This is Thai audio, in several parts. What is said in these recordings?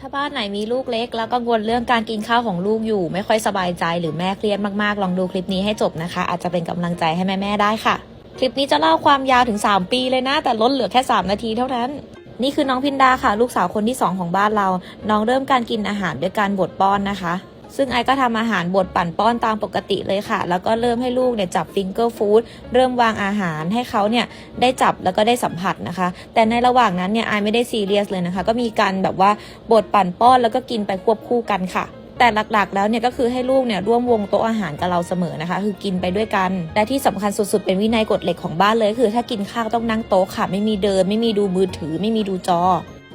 ถ้าบ้านไหนมีลูกเล็ก แล้วก็งวลเรื่องการกินข้าวของลูกอยู่ ไม่ค่อยสบายใจหรือแม่เครียดมากๆ ลองดูคลิปนี้ให้จบนะคะ อาจจะเป็นกำลังใจให้แม่ๆได้ค่ะ คลิปนี้จะเล่าความยาวถึง 3 ปีเลยนะ แต่ลดเหลือแค่ 3 นาทีเท่านั้นนี่คือน้องพินดาค่ะ ลูกสาวคนที่ 2 ของบ้านเรา น้องเริ่มการกินอาหารด้วยการบดป้อนนะคะ ซึ่งไอก็ทำอาหารบดปั่นป้อนตามปกติเลยค่ะ แล้วก็เริ่มให้ลูกเนี่ยจับฟิงเกอร์ฟู้ดเริ่มวางอาหารให้เขาเนี่ยได้จับแล้วก็ได้สัมผัสนะคะ แต่ในระหว่างนั้นเนี่ยไอไม่ได้ซีเรียสเลยนะคะ ก็มีการแบบว่าบดปั่นป้อนแล้วก็กินไปควบคู่กันค่ะแต่หลักๆ แล้วเนี่ยก็คือให้ลูกเนี่ยร่วมวงโต๊ะอาหารกับเราเสมอนะคะ คือกินไปด้วยกัน และที่สำคัญสุดๆ เป็นวินัยกฎเหล็กของบ้านเลย คือถ้ากินข้าวต้องนั่งโต๊ะค่ะ ไม่มีเดิน ไม่มีดูมือถือ ไม่มีดูจอ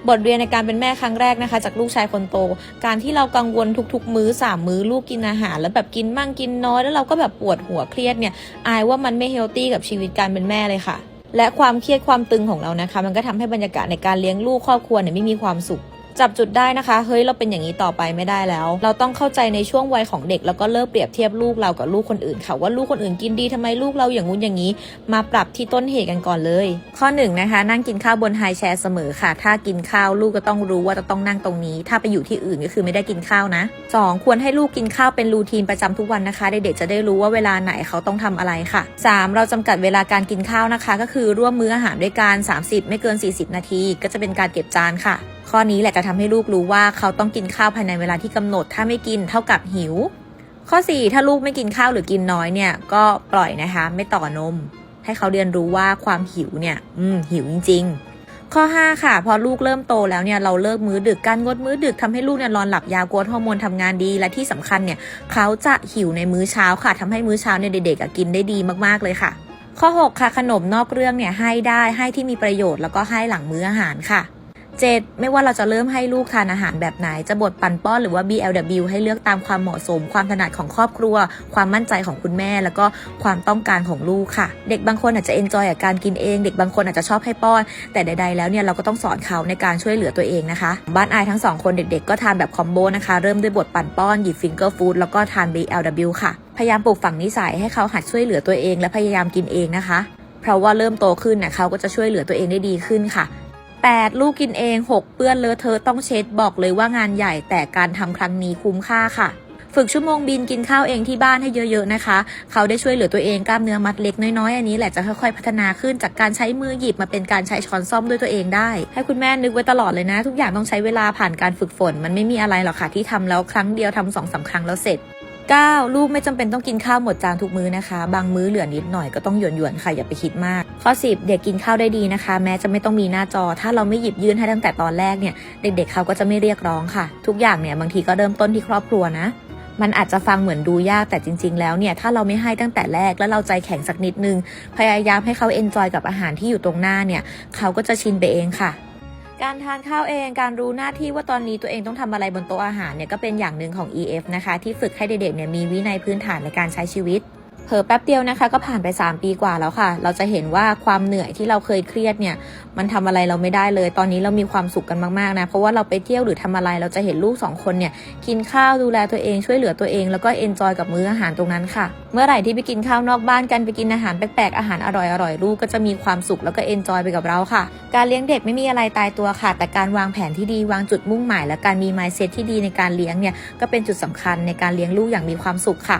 บทเรียนในการเป็นแม่ครั้งแรกนะคะ จากลูกชายคนโต การที่เรากังวลทุกๆ มื้อสามมื้อลูกกินอาหาร แล้วแบบกินมั่งกินน้อยแล้วเราก็แบบปวดหัวเครียดเนี่ยอายว่ามันไม่เฮลตี้กับชีวิตการเป็นแม่เลยค่ะ และความเครียดความตึงของเรานะคะ มันก็ทำให้บรรยากาศในการเลี้ยงลูกครอบครัวเนี่ยไม่มีความสุข จับจุดได้นะคะเฮ้ยเราเป็นอย่างนี้ต่อไปไม่ได้แล้ว เราต้องเข้าใจในช่วงวัยของเด็กแล้วก็เลิกเปรียบเทียบลูกเรากับลูกคนอื่นค่ะว่าลูกคนอื่นกินดีทำไมลูกเราอย่างงู้นอย่างนี้ มาปรับที่ต้นเหตุกันก่อนเลย ข้อหนึ่งนะคะนั่งกินข้าวบนไฮแชร์เสมอค่ะ ถ้ากินข้าวลูกก็ต้องรู้ว่าจะต้องนั่งตรงนี้ ถ้าไปอยู่ที่อื่นก็คือไม่ได้กินข้าวนะสองควรให้ลูกกินข้าวเป็นรูทีนประจำทุกวันนะคะเด็กๆจะได้รู้ว่าเวลาไหนเขาต้องทำอะไรค่ะสามเราจำกัดเวลาการกินข้าวนะคะ ก็คือร่วมมื้ออาหารด้วยกัน30 ไม่เกิน 40 นาที ก็จะเป็นการเก็บจานค่ะ ข้อนี้แหละจะทำให้ลูกรู้ว่าเขาต้องกินข้าวภายในเวลาที่กำหนด ถ้าไม่กินเท่ากับหิว ข้อ 4 ถ้าลูกไม่กินข้าวหรือกินน้อยเนี่ย ก็ปล่อยนะคะ ไม่ต่อนม ให้เขาเรียนรู้ว่าความหิวเนี่ย อืมหิวจริง ๆ ข้อ 5 ค่ะ พอลูกเริ่มโตแล้วเนี่ยเราเลิกมื้อดึกการงดมื้อดึกทำให้ลูกเนี่ยนอนหลับยาวกวนฮอร์โมนทำงานดีและที่สำคัญเนี่ย เขาจะหิวในมื้อเช้าค่ะทำให้มื้อเช้าเนี่ยเด็กๆกินได้ดีมากๆเลยค่ะข้อ 6 ค่ะ ขนมนอกเรื่องเนี่ยให้ได้ให้ที่มีประโยชน์แล้วก็ให้หลังมื้ออาหารค่ะ 7. ไม่ว่าเราจะเริ่มให้ลูกทานอาหารแบบไหน จะบดปั่นป้อนหรือว่า BLW ให้เลือกตามความเหมาะสม ความถนัดของครอบครัว ความมั่นใจของคุณแม่ แล้วก็ความต้องการของลูกค่ะ เด็กบางคนอาจจะเอนจอยกับการกินเอง เด็กบางคนอาจจะชอบให้ป้อน แต่ใด ๆ แล้วเนี่ยเราก็ต้องสอนเขาในการช่วยเหลือตัวเองนะคะ บ้านอายทั้งสองคนเด็กๆ ก็ทานแบบคอมโบนะคะ เริ่มด้วยบดปั่นป้อนหยิบฟิงเกอร์ฟู้ดแล้วก็ทาน BLW ค่ะ พยายามปลูกฝังนิสัยให้เขาหัดช่วยเหลือตัวเอง และพยายามกินเองนะคะ เพราะว่าเริ่มโตขึ้นเนี่ยเขาก็จะช่วยเหลือตัวเองได้ดีขึ้นค่ะ 8. ลูกกินเอง 6 เปื้อนเลอะเทอะต้องเช็ดบอกเลยว่างานใหญ่แต่การทำครั้งนี้คุ้มค่าค่ะ ฝึกชั่วโมงบินกินข้าวเองที่บ้านให้เยอะ ๆนะคะ เขาได้ช่วยเหลือตัวเองกล้ามเนื้อมัดเล็กน้อยๆอันนี้แหละจะค่อยๆพัฒนาขึ้นจากการใช้มือหยิบมาเป็นการใช้ช้อนซ่อมด้วยตัวเองได้ ให้คุณแม่นึกไว้ตลอดเลยนะ ทุกอย่างต้องใช้เวลาผ่านการฝึกฝน มันไม่มีอะไรหรอกค่ะที่ทำแล้วครั้งเดียวทำสองสามครั้งแล้วเสร็จ 9. ลูกไม่จำเป็นต้องกินข้าวหมดจานทุกมื้อนะคะ บางมื้อเหลือนิดหน่อยก็ต้องหยวนๆค่ะอย่าไปคิดมาก ข้อ 10 เด็กกินข้าวได้ดีนะคะ แม้จะไม่ต้องมีหน้าจอ ถ้าเราไม่หยิบยื่นให้ตั้งแต่ตอนแรกเนี่ย เด็กๆเขาก็จะไม่เรียกร้องค่ะ ทุกอย่างเนี่ยบางทีก็เริ่มต้นที่ครอบครัวนะมันอาจจะฟังเหมือนดูยากแต่จริง ๆ แล้วเนี่ยถ้าเราไม่ให้ตั้งแต่แรกแล้วเราใจแข็งสักนิดนึง พยายามให้เขาเอนจอยกับอาหารที่อยู่ตรงหน้าเนี่ย เขาก็จะชินไปเองค่ะ การทานข้าวเองการรู้หน้าที่ว่าตอนนี้ตัวเองต้องทำอะไรบนโต๊ะอาหารเนี่ยก็เป็นอย่างหนึ่งของ EF นะคะ ที่ฝึกให้เด็กๆเนี่ยมีวินัยพื้นฐานในการใช้ชีวิต ผลอแป๊บเดียวนะคะ ก็ผ่านไป 3 ปีกว่าแล้วค่ะ เราจะเห็นว่าความเหนื่อยที่เราเคยเครียดเนี่ย มันทำอะไรเราไม่ได้เลย ตอนนี้เรามีความสุขกันมากๆนะ เพราะว่าเราไปเที่ยวหรือทำอะไร เราจะเห็นลูกสองคนเนี่ย กินข้าวดูแลตัวเองช่วยเหลือตัวเอง แล้วก็เอนจอยกับมื้ออาหารตรงนั้นค่ะ เมื่อไหร่ที่ไปกินข้าวนอกบ้านกันไปกินอาหารแปลกๆอาหารอร่อยๆลูกก็จะมีความสุขแล้วก็เอนจอยไปกับเราค่ะ การเลี้ยงเด็กไม่มีอะไรตายตัวค่ะ แต่การวางแผนที่ดีวางจุดมุ่งหมาย และการมี mindset ที่ดีในการเลี้ยงเนี่ยก็เป็นจุดสำคัญในการเลี้ยงลูกอย่างมีความสุขค่ะ